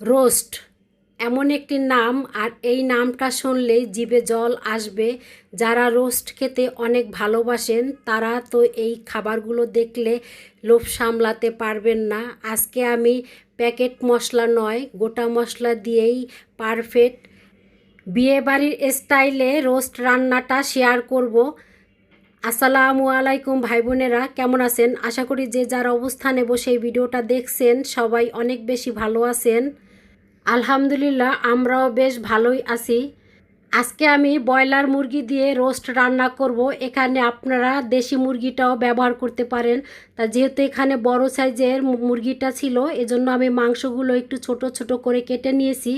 Roast. এমন একটি নাম, আর এই নামটা শুনলেই জিভে জল আসবে। যারা রোস্ট খেতে অনেক ভালোবাসেন, তারা তো এই খাবারগুলো দেখলে লোভ সামলাতে পারবেন না। আজকে আমি প্যাকেট মশলা নয়, গোটা মশলা দিয়েই পারফেক্ট। বিয়েবাড়ির স্টাইলে রোস্ট রান্নাটা শেয়ার করব। আসসালামু আলাইকুম ভাই বোনেরা কেমন আছেন? আশা করি যে যার অবস্থানে বসে এই ভিডিওটা দেখছেন, সবাই অনেক বেশি ভালো আছেন। আলহামদুলিল্লাহ, আমরাও বেশ ভালোই আছি। আজকে আমি ব্রয়লার মুরগি দিয়ে রোস্ট রান্না করব। এখানে আপনারা দেশি মুরগিটাও ব্যবহার করতে পারেন। তা যেহেতু এখানে বড় সাইজের মুরগিটা ছিল, এজন্য আমি মাংসগুলো একটু ছোট ছোট করে কেটে নিয়েছি।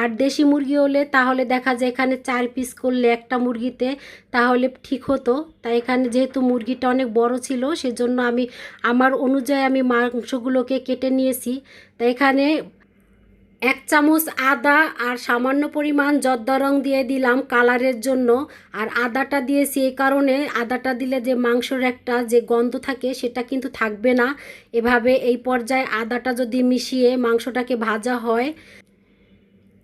আর দেশি মুরগি হলে তাহলে দেখা যায় এখানে চার পিস করলে একটা মুরগিতে তাহলে ঠিক হতো। তাই এখানে যেহেতু মুরগিটা অনেক বড় ছিল, সেজন্য আমি, আমার অনুযায়ী আমি মাংসগুলোকে কেটে নিয়েছি। তাই এখানে এক চামচ আদা আর সামান্য পরিমাণ জর্দা রং দিয়ে দিলাম কালারের জন্য। আর আদাটা দিয়েছি এই কারণে আদাটা দিলে যে মাংসর একটা যে গন্ধ থাকে সেটা কিন্তু থাকবে না। এভাবে এই পর্যায়ে আদাটা যদি মিশিয়ে মাংসটাকে ভাজা হয়।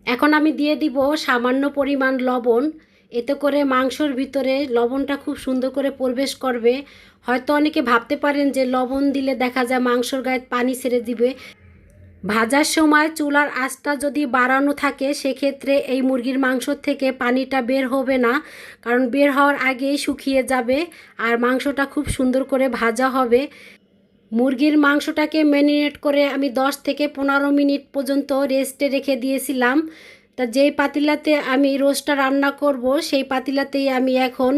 এখন আমি দিয়ে দিব সামান্য পরিমাণ লবণ। এতে করে মাংসর ভিতরে লবণটা খুব সুন্দর করে প্রবেশ করবে। হয়তো অনেকে ভাবতে পারেন যে লবণ দিলে দেখা যায় মাংসর গায়ে পানি ছেড়ে দিবে। ভাজার সময় চুলার আঁচটা যদি বাড়ানো থাকে, সেক্ষেত্রে এই মুরগির মাংস থেকে পানিটা বের হবে না। কারণ বের হওয়ার আগেই শুকিয়ে যাবে আর মাংসটা খুব সুন্দর করে ভাজা হবে। মুরগির মাংসটাকে ম্যারিনেট করে আমি 10 থেকে পনেরো মিনিট পর্যন্ত রেস্টে রেখে দিয়েছিলাম। তা যেই পাতিলাতে আমি রোস্টটা রান্না করব, সেই পাতিলাতেই আমি এখন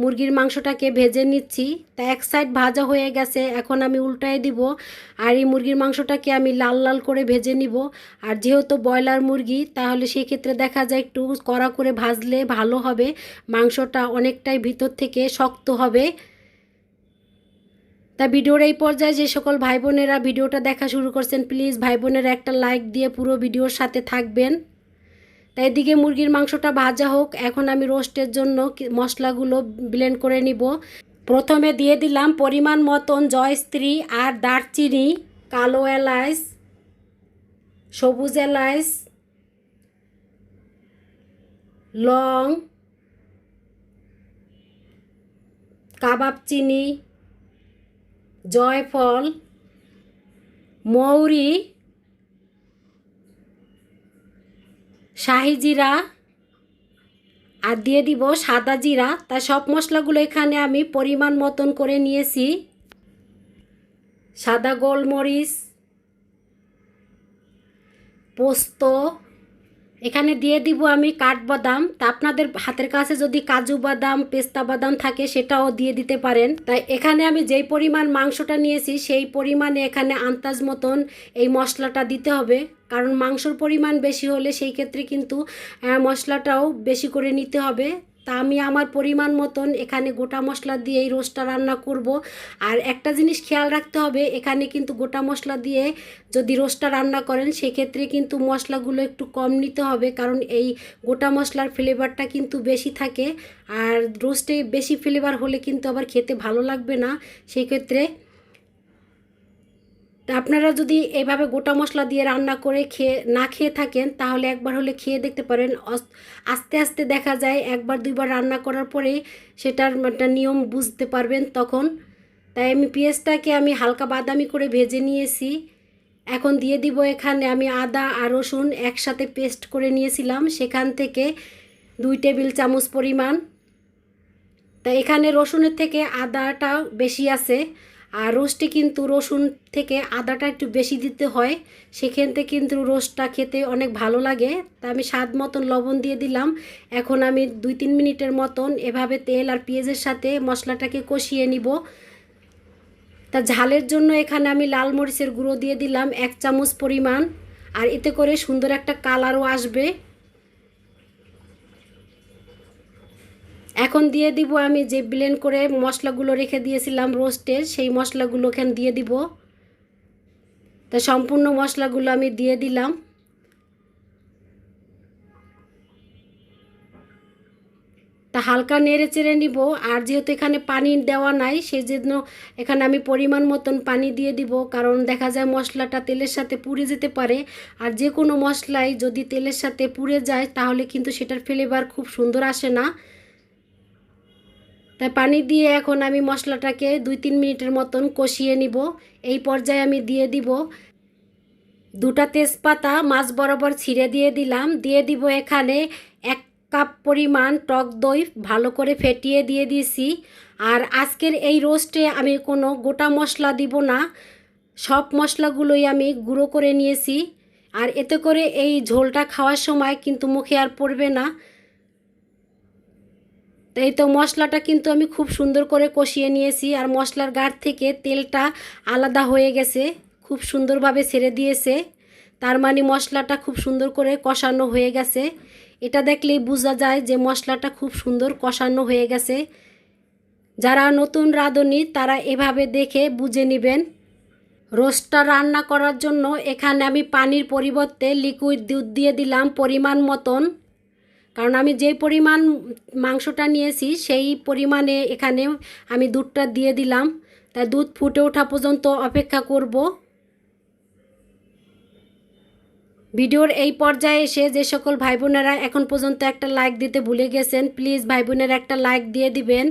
মুরগির মাংসটাকে ভেজে নিচ্ছি। তা এক সাইড ভাজা হয়ে গেছে, এখন আমি উল্টায় দিব। আর এই মুরগির মাংসটাকে আমি লাল লাল করে ভেজে নিব। আর যেহেতু ব্রয়লার মুরগি, তাহলে সেই ক্ষেত্রে দেখা যায় একটু কড়া করে ভাজলে ভালো হবে। মাংসটা অনেকটাই ভিতর থেকে শক্ত হবে। তা ভিডিওর এই পর্যায়ে যে সকল ভাই বোনেরা ভিডিওটা দেখা শুরু করছেন, প্লিজ ভাই বোনেরা একটা লাইক দিয়ে পুরো ভিডিওর সাথে থাকবেন। তাই এদিকে মুরগির মাংসটা ভাজা হোক, এখন আমি রোস্টের জন্য মশলাগুলো ব্লেন্ড করে নিব। প্রথমে দিয়ে দিলাম পরিমাণ মতন জয়স্ত্রী আর দারচিনি, কালো এলাচ সবুজ এলাচ লং, কাবাব চিনি, জয়ফল, মৌরি শাহি জিরা আর দিয়ে দিব সাদা জিরা। তা সব মশলাগুলো এখানে আমি পরিমাণ মতন করে নিয়েছি। সাদা গোলমরিচ, পোস্ত এখানে দিয়ে দিব আমি কাঠবাদাম। তা আপনাদের হাতের কাছে যদি কাজু বাদাম, পেস্তা বাদাম থাকে সেটাও দিয়ে দিতে পারেন। তাই এখানে আমি যেই পরিমাণ মাংসটা নিয়েছি সেই পরিমাণে এখানে আন্দাজ মতন এই মশলাটা দিতে হবে। কারণ মাংসর পরিমাণ বেশি হলে সেই ক্ষেত্রে কিন্তু মশলাটাও বেশি করে নিতে হবে। তা আমি আমার পরিমাণ মতন এখানে গোটা মশলা দিয়ে এই রোস্টটা রান্না করব। আর একটা জিনিস খেয়াল রাখতে হবে, এখানে কিন্তু গোটা মশলা দিয়ে যদি রোস্টটা রান্না করেন, সেক্ষেত্রে কিন্তু মশলাগুলো একটু কম নিতে হবে, কারণ এই গোটা মশলার ফ্লেভারটা কিন্তু বেশি থাকে। আর রোস্টে বেশি ফ্লেভার হলে কিন্তু আবার খেতে ভালো লাগবে না। সেই ক্ষেত্রে তা আপনারা যদি এভাবে গোটা মশলা দিয়ে রান্না করে খেয়ে, না খেয়ে থাকেন, তাহলে একবার হলে খেয়ে দেখতে পারেন। আস্তে আস্তে দেখা যায় একবার, দুইবার রান্না করার পরে সেটার একটা নিয়ম বুঝতে পারবেন তখন। তাই আমি পেঁয়াজটাকে আমি হালকা বাদামি করে ভেজে নিয়েছি। এখন দিয়ে দিব এখানে আমি আদা আর রসুন একসাথে পেস্ট করে নিয়েছিলাম। সেখান থেকে দুই টেবিল চামচ পরিমাণ। তা এখানে রসুনের থেকে আদাটা বেশি আছে। আর রোস্টে কিন্তু রসুন থেকে আদাটা একটু বেশি দিতে হয় সেখান থেকে কিন্তু রোস্টটা খেতে অনেক ভালো লাগে। তা আমি স্বাদ মতন লবণ দিয়ে দিলাম। এখন আমি দুই তিন মিনিটের মতন এভাবে তেল আর পেঁয়াজের সাথে মশলাটাকে কষিয়ে নিব। তা ঝালের জন্য এখানে আমি লাল মরিচের গুঁড়ো দিয়ে দিলাম এক চামচ পরিমাণ। আর এতে করে সুন্দর একটা কালারও আসবে। এখন দিয়ে দিব আমি যে ব্লেন্ড করে মশলাগুলো রেখে দিয়েছিলাম রোস্টের সেই মশলাগুলো এখানে দিয়ে দিব। তা সম্পূর্ণ মশলাগুলো আমি দিয়ে দিলাম। তা হালকা নেড়ে চেড়ে নিব, আর যেহেতু এখানে পানি দেওয়া নাই সেই জন্য এখানে আমি পরিমাণ মতন পানি দিয়ে দিব, কারণ দেখা যায় মশলাটা তেলের সাথে পুড়ে যেতে পারে। আর যে কোনো মশলাই যদি তেলের সাথে পুড়ে যায়, তাহলে কিন্তু সেটার ফ্লেভার খুব সুন্দর আসে না। তাই পানি দিয়ে এখন আমি মশলাটাকে দুই তিন মিনিটের মতন কষিয়ে নিব। এই পর্যায়ে আমি দিয়ে দিব দুটা তেজপাতা, মাছ বরাবর ছিঁড়ে দিয়ে দিলাম। দিয়ে দিব এখানে এক কাপ পরিমাণ টক দই ভালো করে ফেটিয়ে দিয়ে দিয়েছি আর আজকের এই রোস্টে আমি কোনো গোটা মশলা দিব না। সব মশলাগুলোই আমি গুঁড়ো করে নিয়েছি। আর এতে করে এই ঝোলটা খাওয়ার সময় কিন্তু মুখে আর পড়বে না। এই তো মশলাটা কিন্তু আমি খুব সুন্দর করে কষিয়ে নিয়েছি আর মশলার গাঢ় থেকে তেলটা আলাদা হয়ে গেছে, খুব সুন্দরভাবে ছেড়ে দিয়েছে। তার মানে মশলাটা খুব সুন্দর করে কষানো হয়ে গেছে। এটা দেখলেই বোঝা যায় যে মশলাটা খুব সুন্দর কষানো হয়ে গেছে। যারা নতুন রাঁধুনি, তারা এভাবে দেখে বুঝে নেবেন। রোস্টটা রান্না করার জন্য এখানে আমি পানির পরিবর্তে লিকুইড দুধ দিয়ে দিলাম পরিমাণ মতন। কারণ আমি যে পরিমাণ মাংসটা নিয়েছি, সেই পরিমাণে এখানে আমি দুধটা দিয়ে দিলাম। তাই দুধ ফুটে ওঠা পর্যন্ত অপেক্ষা করব। ভিডিওর এই পর্যায়ে এসে যে সকল ভাই বোনেরা এখন পর্যন্ত একটা লাইক দিতে ভুলে গেছেন প্লিজ ভাই বোনের একটা লাইক দিয়ে দিবেন।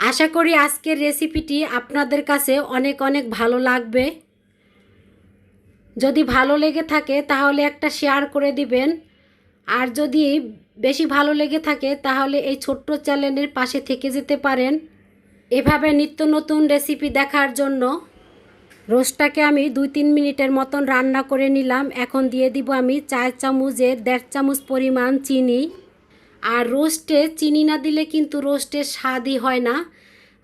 আশা করি আজকের রেসিপিটি আপনাদের কাছে অনেক অনেক ভালো লাগবে। যদি ভালো লেগে থাকে তাহলে একটা শেয়ার করে দিবেন। আর যদি বেশি ভালো লেগে থাকে, তাহলে এই ছোট্ট চ্যানেলের পাশে থেকে যেতে পারেন। এভাবে নিত্য নতুন রেসিপি দেখার জন্য রোস্টটাকে আমি দুই তিন মিনিটের মতন রান্না করে নিলাম। এখন দিয়ে দিব আমি চার চামচের দেড় চামচ পরিমাণ চিনি। আর রোস্টে চিনি না দিলে কিন্তু রোস্টের স্বাদই হয় না।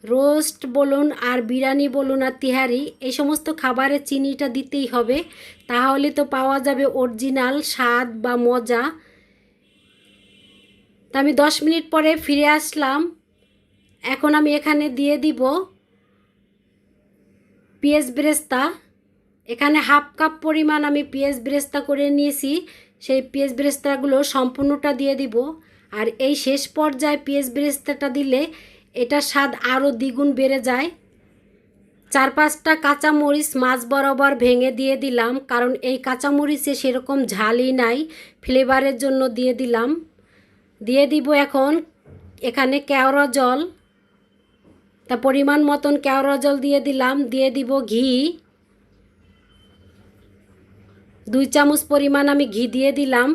রোস্ট বলুন আর বিরিয়ানি বলুন আর তিহারি, এই সমস্ত খাবারে চিনিটা দিতেই হবে। তাহলে তো পাওয়া যাবে অরিজিনাল স্বাদ বা মজা। আমি দশ মিনিট পরে ফিরে আসলাম। এখন আমি এখানে দিয়ে দিব পেঁয়াজ ব্রেস্তা। এখানে হাফ কাপ পরিমাণ আমি পেঁয়াজ ব্রেস্তা করে নিয়েছি। সেই পেঁয়াজ ব্রেস্তাগুলো সম্পূর্ণটা দিয়ে দিব। আর এই শেষ পর্যায়ে পেঁয়াজ ব্রেস্তাটা দিলে এটা স্বাদ আরও দ্বিগুণ বেড়ে যায়। চার পাঁচটা কাঁচামরিচ মাছ বরাবর ভেঙে দিয়ে দিলাম। কারণ এই কাঁচামরিচে সেরকম ঝালই নাই। ফ্লেভারের জন্য দিয়ে দিলাম। দিয়ে দিব এখন এখানে কেওড়া জল। তা পরিমাণ মতন কেওড়া জল দিয়ে দিলাম, দিয়ে দিব ঘি। দুই চামচ পরিমাণ আমি ঘি দিয়ে দিলাম।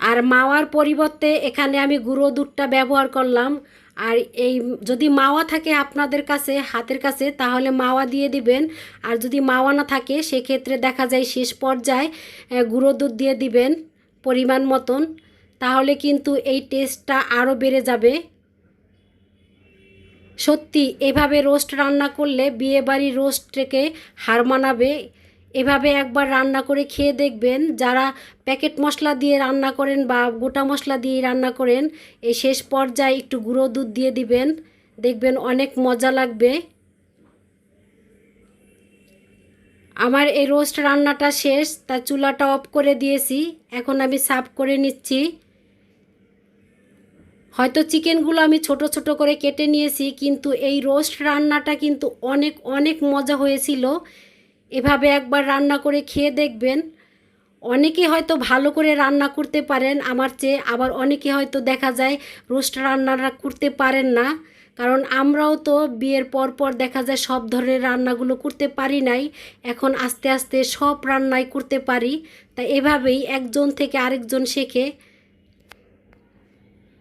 আর মাওয়ার পরিবর্তে এখানে আমি গুঁড়ো দুধটা ব্যবহার করলাম। আর এই যদি মাওয়া থাকে আপনাদের কাছে, হাতের কাছে, তাহলে মাওয়া দিয়ে দিবেন। আর যদি মাওয়া না থাকে, সেক্ষেত্রে দেখা যায় শেষ পর্যায়ে গুঁড়ো দুধ দিয়ে দিবেন পরিমাণ মতন। তাহলে কিন্তু এই টেস্টটা আরও বেড়ে যাবে। সত্যি, এভাবে রোস্ট রান্না করলে বিয়েবাড়ি রোস্টকে হার মানাবে। এভাবে একবার রান্না করে খেয়ে দেখবেন। যারা প্যাকেট মশলা দিয়ে রান্না করেন বা গোটা মশলা দিয়ে রান্না করেন, এই শেষ পর্যায়ে একটু গুঁড়ো দুধ দিয়ে দিবেন। দেখবেন অনেক মজা লাগবে। আমার এই রোস্ট রান্নাটা শেষ, তা চুলাটা অফ করে দিয়েছি। এখন আমি সার্ভ করে নিচ্ছি। হয়তো চিকেনগুলো আমি ছোট ছোট করে কেটে নিয়েছি, কিন্তু এই রোস্ট রান্নাটা কিন্তু অনেক অনেক মজা হয়েছিল। এভাবে একবার রান্না করে খেয়ে দেখবেন। অনেকে হয়তো ভালো করে রান্না করতে পারেন, আমার চেয়ে আবার অনেকে হয়তো দেখা যায় রোস্ট রান্নাটা করতে পারেন না। কারণ আমরাও তো বিয়ের পর পর দেখা যায় সব ধরনের রান্নাগুলো করতে পারি নাই, এখন আস্তে আস্তে সব রান্নাই করতে পারি। তা এভাবেই একজন থেকে আরেকজন শেখে